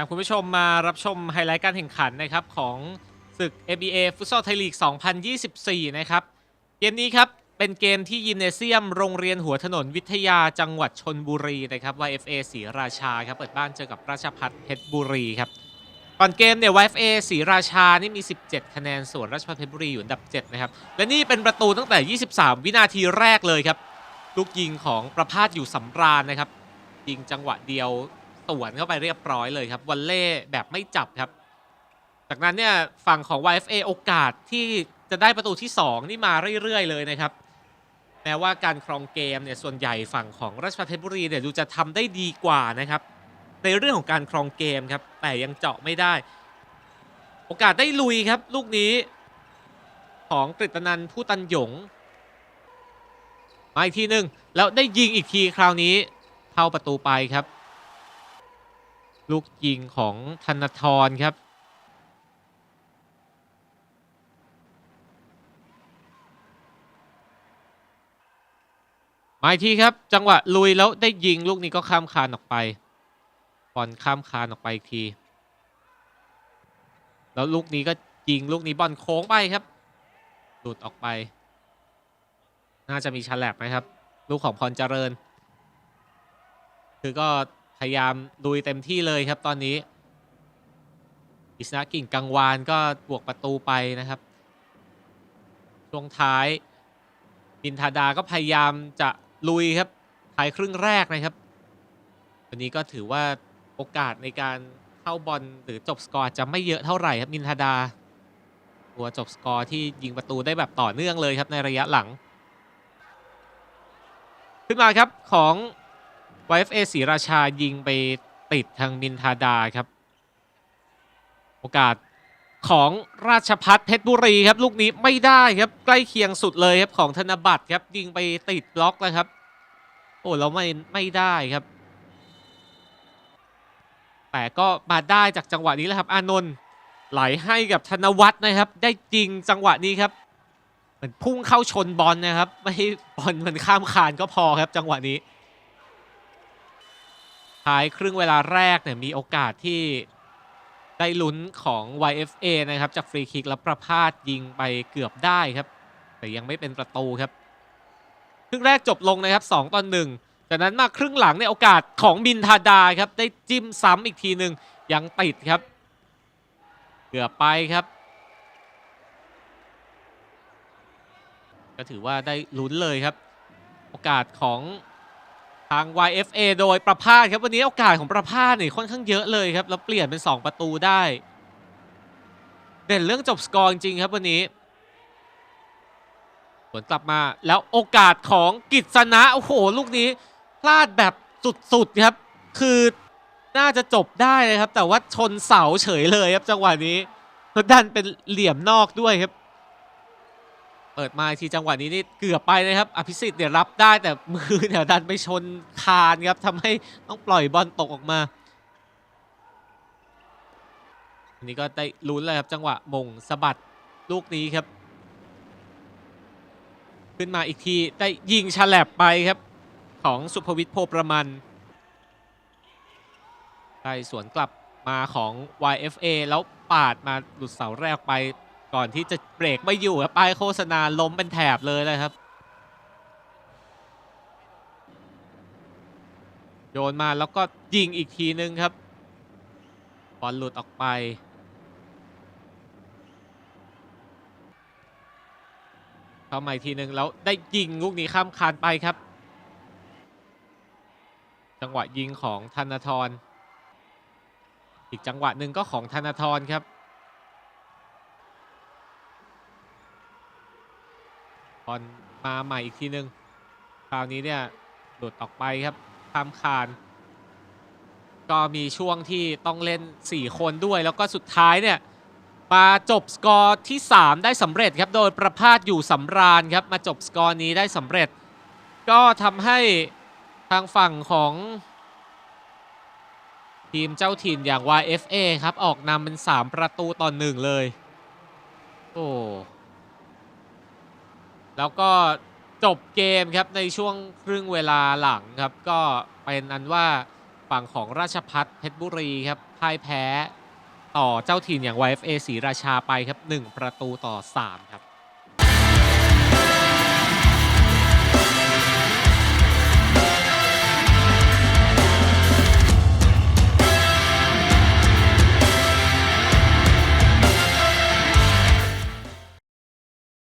ตามคุณผู้ชมมารับชมไฮไลท์การแข่งขันนะครับของศึก ABA ฟุตซอลไทยลีก 2024 นะครับ เกมนี้ครับเป็นเกมที่ยิมเนเซียมโรงเรียนหัวถนนวิทยาจังหวัดชนบุรีนะครับ YFA ศรีราชาครับเปิดบ้านเจอกับราชพัฒเพชรบุรีครับ ก่อนเกมเนี่ย YFA ศรีราชานี่มี 17 คะแนนส่วนราชพัฒเพชรบุรีอยู่อันดับ 7 นะครับ และนี่เป็นประตูตั้งแต่ 23 วินาทีแรกเลยครับลูกยิงของประพาสอยู่สำราญนะครับยิงจังหวะเดียว สวนเข้าไปเรียบร้อยเลยครับวันเล่แบบไม่จับครับ จากนั้นเนี่ยฝั่งของ YFA โอกาสที่จะได้ประตูที่ 2 นี่มาเรื่อยๆเลยนะครับแม้ว่าการครองเกมเนี่ยส่วนใหญ่ฝั่งของราชพัฒเพชรบุรีเนี่ยดูจะทำได้ดีกว่านะครับ ในเรื่องของการครองเกมครับ แต่ยังเจาะไม่ได้ โอกาสได้ลุยครับ ลูกนี้ของกฤตนันผู้ตันหยงมาอีกทีหนึ่งแล้วได้ยิงอีกทีคราวนี้เข้าประตูไปครับ ลูกยิงของธนทรครับมาอีกทีครับจังหวะลุยแล้วได้ยิงลูกนี้ก็ข้ามคานออกไปบอลข้ามคานออกไปอีกที แล้วลูกนี้ก็ยิงลูกนี้บอลโค้งไปครับ หลุดออกไป น่าจะมีฉลับนะครับ ลูกของพรเจริญ คือก็ พยายามลุยเต็มที่เลยครับตอนนี้อิสนากิ่งกังวานก็บวกประตูไปนะครับช่วงท้ายบินทาดาก็พยายามจะลุยครับท้ายครึ่งแรกนะครับ วันนี้ก็ถือว่าโอกาสในการเข้าบอลหรือจบสกอร์จะไม่เยอะเท่าไหร่ครับมินทาดา ตัวจบสกอร์ที่ยิงประตูได้แบบต่อเนื่องเลยครับในระยะหลัง ขึ้นมาครับของ YFA ศรีราชายิงไปติดทางมินทาดาครับ โอกาสของราชพัฒเพชรบุรีครับ ลูกนี้ไม่ได้ครับใกล้เคียงสุดเลยครับของธนบัตรครับยิงไปติดบล็อกแล้วครับ โอ้แล้วไม่ไม่ได้ครับ แต่ก็มาได้จากจังหวะนี้แหละครับอานนท์ไหลให้กับธนวัฒน์นะครับ ได้จริงจังหวะนี้ครับเหมือนพุ่งเข้าชนบอลนะครับ ไม่บอลมันข้ามคานก็พอครับจังหวะนี้ ท้ายครึ่งเวลาแรกเนี่ยมีโอกาสที่ได้ลุ้นของ YFA นะครับ จากฟรีคิกแล้วประพาสยิงไปเกือบได้ครับ แต่ยังไม่เป็นประตูครับ ครึ่งแรกจบลงนะครับ2ต่อ1จากนั้นมาครึ่งหลังในยโอกาสของบินทาดาครับ ได้จิ้มซ้ำอีกทีหนึ่งยังติดครับ เกือบไปครับ ก็ถือว่าได้ลุ้นเลยครับ โอกาสของ ทาง YFA โดยประพาสครับวันนี้โอกาสของประพาสเนี่ยค่อนข้างเยอะเลยครับแล้วเปลี่ยนเป็น 2 ประตูได้ เด่นเรื่องจบสกอร์จริงครับวันนี้สวนกลับมาแล้วโอกาสของกิษณะโอ้โหลูกนี้พลาดแบบสุดๆครับ คือน่าจะจบได้เลยครับ แต่ว่าชนเสาเฉยเลยครับจังหวะนี้แล้วดันเป็นเหลี่ยมนอกด้วยครับ เปิดมาทีจังหวะนี้นี่เกือบไปนะครับอภิสิทธิ์เนี่ยรับได้แต่มือเนี่ยดันไปชนคานครับทำให้ต้องปล่อยบอลตกออกมาอันนี้ก็ได้ลุ้นเลยครับจังหวะมงสะบัดลูกนี้ครับ ขึ้นมาอีกทีได้ยิงฉลับไปครับของสุภวิทย์โพประมันได้สวนกลับมาของ YFA แล้วปาดมาหลุดเสาแรกไป ก่อนที่จะเบรกไม่อยู่ครับป้ายโฆษณาล้มเป็นแถบเลยนะครับ โยนมาแล้วก็ยิงอีกทีนึงครับบอลหลุดออกไป เข้ามาอีกทีนึงแล้วได้ยิงลูกนี้ข้ามคานไปครับ จังหวะยิงของธนาธรอีกจังหวะหนึ่งก็ของธนาธรครับ บอลมาใหม่อีกทีนึง คราวนี้เนี่ยหลุดออกไปครับข้ามคาน ก็มีช่วงที่ต้องเล่น 4 คนด้วย แล้วก็สุดท้ายเนี่ยมาจบสกอร์ที่ 3 ได้สำเร็จครับ โดยประพาสอยู่สำราญครับ มาจบสกอร์นี้ได้สำเร็จ ก็ทำให้ทางฝั่งของทีมเจ้าถิ่นอย่าง YFA ครับ ออกนำเป็น 3 ประตูต่อ1เลย โอ้ แล้วก็จบเกมครับในช่วงครึ่งเวลาหลังครับ ก็เป็นอันว่าฝั่งของราชพัฒเพชรบุรีครับพ่ายแพ้ต่อเจ้าถิ่นอย่าง YFA ศรีราชาไปครับ 1 ประตูต่อ 3 ครับ